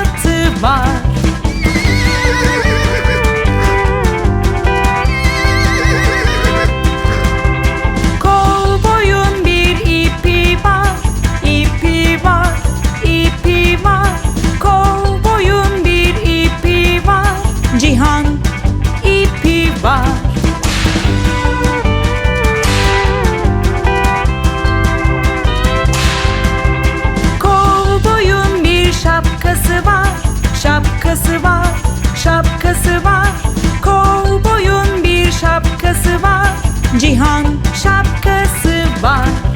hayatı var. Şapkası var.